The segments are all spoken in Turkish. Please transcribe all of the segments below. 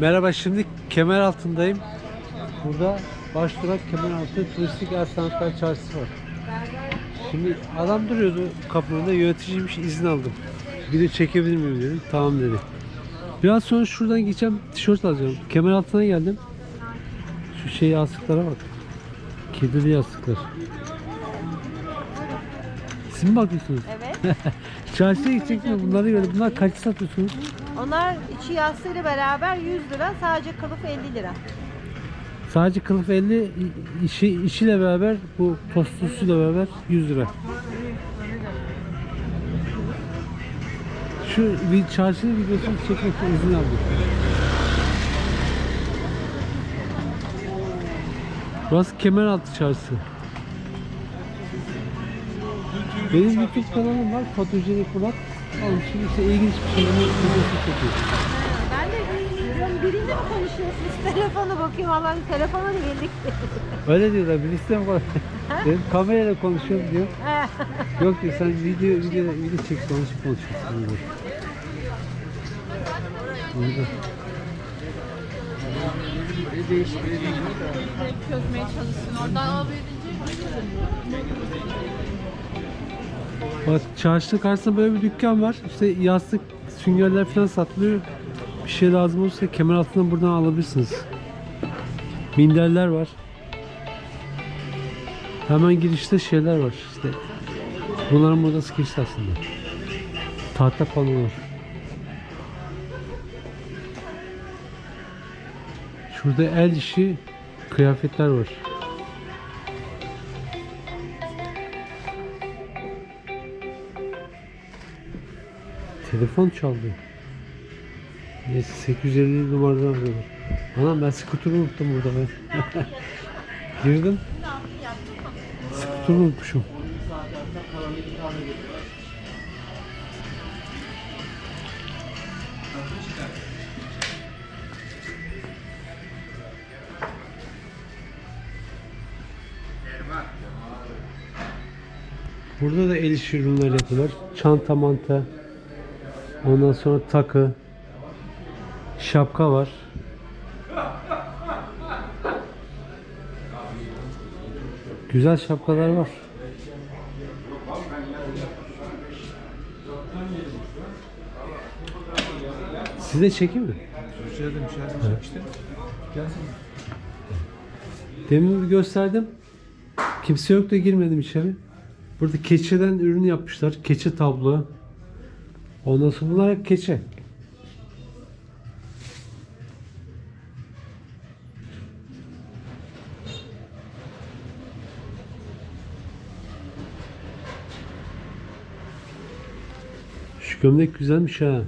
Merhaba şimdi kemer altındayım. Burada baş durak Kemeraltı Turistik El Sanatlar Çarşısı var. Şimdi adam duruyordu kapının yöneticiymiş izin aldım. Video çekebilir miyim dedim. Tamam dedi. Biraz sonra şuradan geçeceğim tişört alacağım. Kemer altına geldim. Şu şey yastıklara bak. Kedili yastıklar. Siz mi bakıyorsunuz? Evet. Çarşıya gidecek mi? Bunları göre. Bunlar kaç satıyorsunuz? Onlar içi yastığıyla beraber 100 lira, sadece kılıf 50 lira. Sadece kılıf 50, i- işi, işiyle beraber bu tostlusuyla beraber 100 lira. Şu bir çarşının videosunu çekmek izin aldım. Burası Kemeraltı Çarşısı. Benim YouTube kanalım var, Fotojenik Murat. Onun için işte ilginç bir çekiyorum. Ben de diyorum biriyle mi konuşuyorsunuz? Telefona bakıyorum. Allah'ım telefona geldik. Öyle diyorlar, birisi de var. Benim kamerayla konuşuyorum diyor. Yok diyor sen video video video çek sonuç konuşuyorsun diyor. Burada. çözmeye çalışsın. Orada alabilecek Bak çarşı karşısında böyle bir dükkan var. İşte yastık, süngerler falan satılıyor. Bir şey lazım olursa kemer altından buradan alabilirsiniz. Minderler var. Hemen girişte şeyler var işte. Bunların modası geçti aslında. Tahta panolar. Şurada el işi kıyafetler var. Telefon çaldı. Neyse 850 numaradan arıyorlar. Anam ben skuturu unuttum burada ben. Girdim. Skuturu unutmuşum. Burada da el işi ürünler yapıyorlar. Çanta manta. Ondan sonra takı. Şapka var. Güzel şapkalar var. Size çekeyim mi? Demin bir gösterdim. Kimse yok da girmedim içeri. Burada keçeden ürün yapmışlar. Keçe tablo. Ondan sonra bunlar hep keçe. Şu gömlek güzelmiş ha.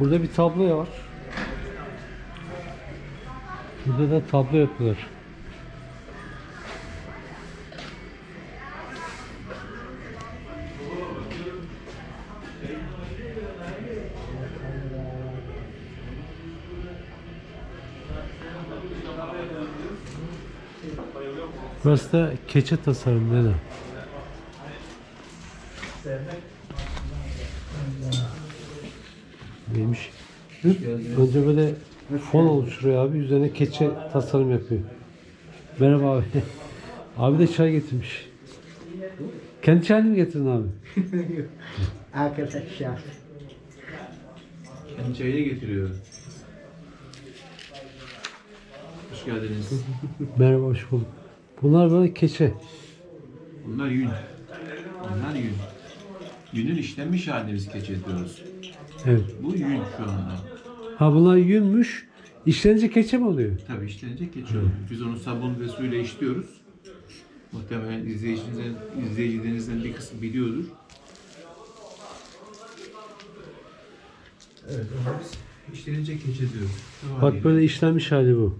Burada bir tablo var. Burada da tablo yapıyorlar. Burası da keçe tasarım ne Neymiş? Önce böyle fon oluşturuyor abi. Üzerine keçe tasarım yapıyor. Merhaba abi. abi de çay getirmiş. Kendi çayını mı getirdin abi? Arkadaşlar. Kendi çayını getiriyor. Hoş geldiniz. Merhaba hoş bulduk. Bunlar böyle keçe. Bunlar yün. Bunlar yün. Yünün işlenmiş halini biz keçe diyoruz. Evet. Bu yün şu anda. Ha bunlar yünmüş. İşlenince keçe mi oluyor? Tabii işlenecek keçe oluyor. Biz onu sabun ve suyla işliyoruz. Muhtemelen izleyicilerinizden, izleyicilerinizden bir kısmı biliyordur. Evet, ona biz işlenecek keçe diyoruz. Bak böyle işlenmiş hali bu.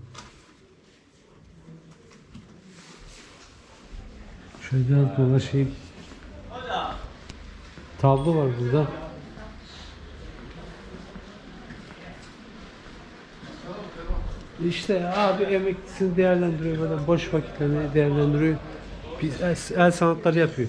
Şöyle biraz dolaşayım. Tablo var burada. İşte abi emeklisini değerlendiriyor böyle boş vakitlerini değerlendiriyor. Biz el, el sanatları yapıyor.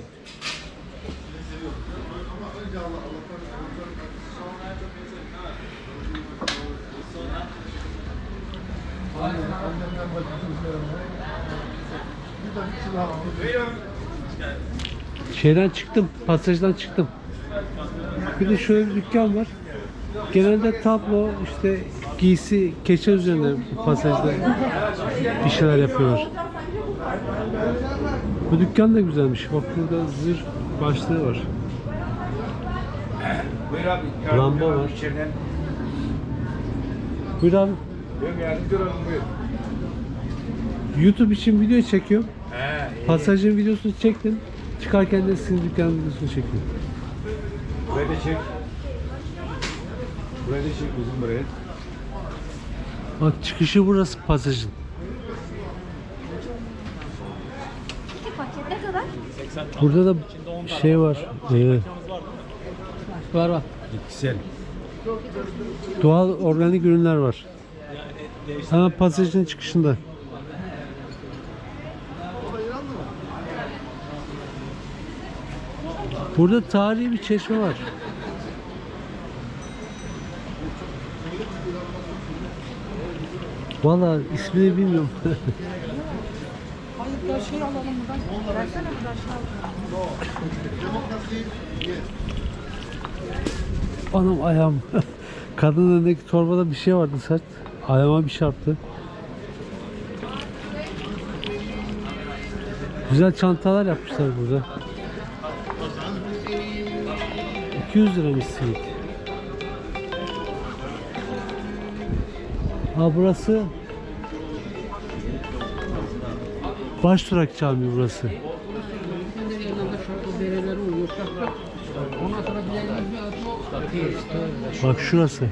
Şeyden çıktım, pasajdan çıktım. Bir de şöyle bir dükkan var. Genelde tablo, işte giysi, keçe üzerine pasajda bir şeyler yapıyorlar. Bu dükkan da güzelmiş. Bak burada zırh başlığı var. Buyur abi. Lamba var. içeriden. Buyur abi. Buyur yardımcı olalım buyur. YouTube için video çekiyorum. He, iyi. Pasajın videosunu çektim. Çıkarken de sizin dükkanın videosunu. Burayı da çek. Da çek bizim buraya. Bak çıkışı burası pasajın. İki paket ne kadar? Burada da şey var. Ee, var var. Güzel. Doğal organik ürünler var. Hemen pasajın çıkışında. Burada tarihi bir çeşme var. Valla ismini bilmiyorum. Anam ayağım. Kadının önündeki torbada bir şey vardı sert. Ayağıma bir çarptı. Güzel çantalar yapmışlar burada. 200 liramış simit. Ha burası Başdurak Camii burası. Bak şurası.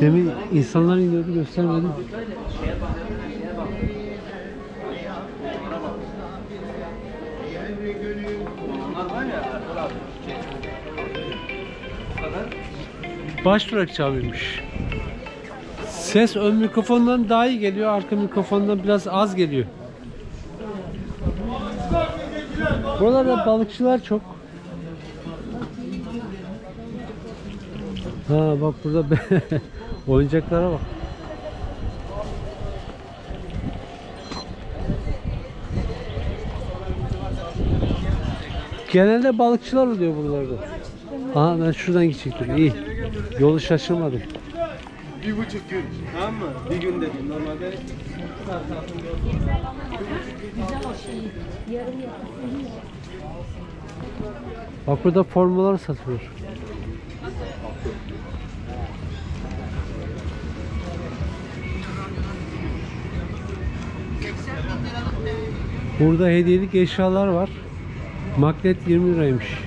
Demin insanlar iniyordu göstermedim. Başdurak Camii'ymiş. Ses ön mikrofondan daha iyi geliyor, arka mikrofondan biraz az geliyor. Buralarda balıkçılar çok. Ha bak burada oyuncaklara bak. Genelde balıkçılar oluyor buralarda. Aha ben şuradan gidecektim. İyi. Yolu şaşırmadım. Bir buçuk gün. Tamam mı? Bir gün dedim. Normalde Bak burada formalar satılıyor. Burada hediyelik eşyalar var. Maklet 20 liraymış.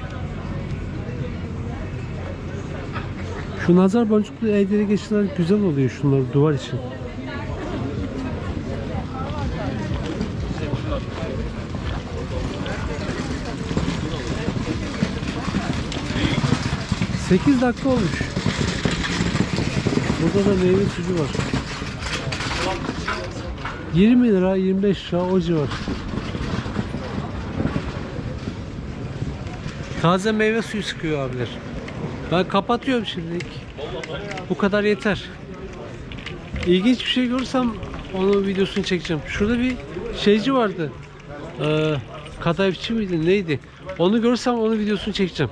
Şu nazar boncuklu hediyelik eşyalar güzel oluyor şunlar duvar için. Sekiz dakika olmuş. Burada da meyve suyu var. 20 lira 25 lira o civar. Taze meyve suyu sıkıyor abiler. Ben kapatıyorum şimdilik. Bu kadar yeter. İlginç bir şey görürsem onun videosunu çekeceğim. Şurada bir şeyci vardı. Ee, kadayıfçı mıydı neydi? Onu görürsem onun videosunu çekeceğim.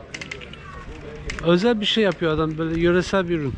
Özel bir şey yapıyor adam böyle yöresel bir ürün.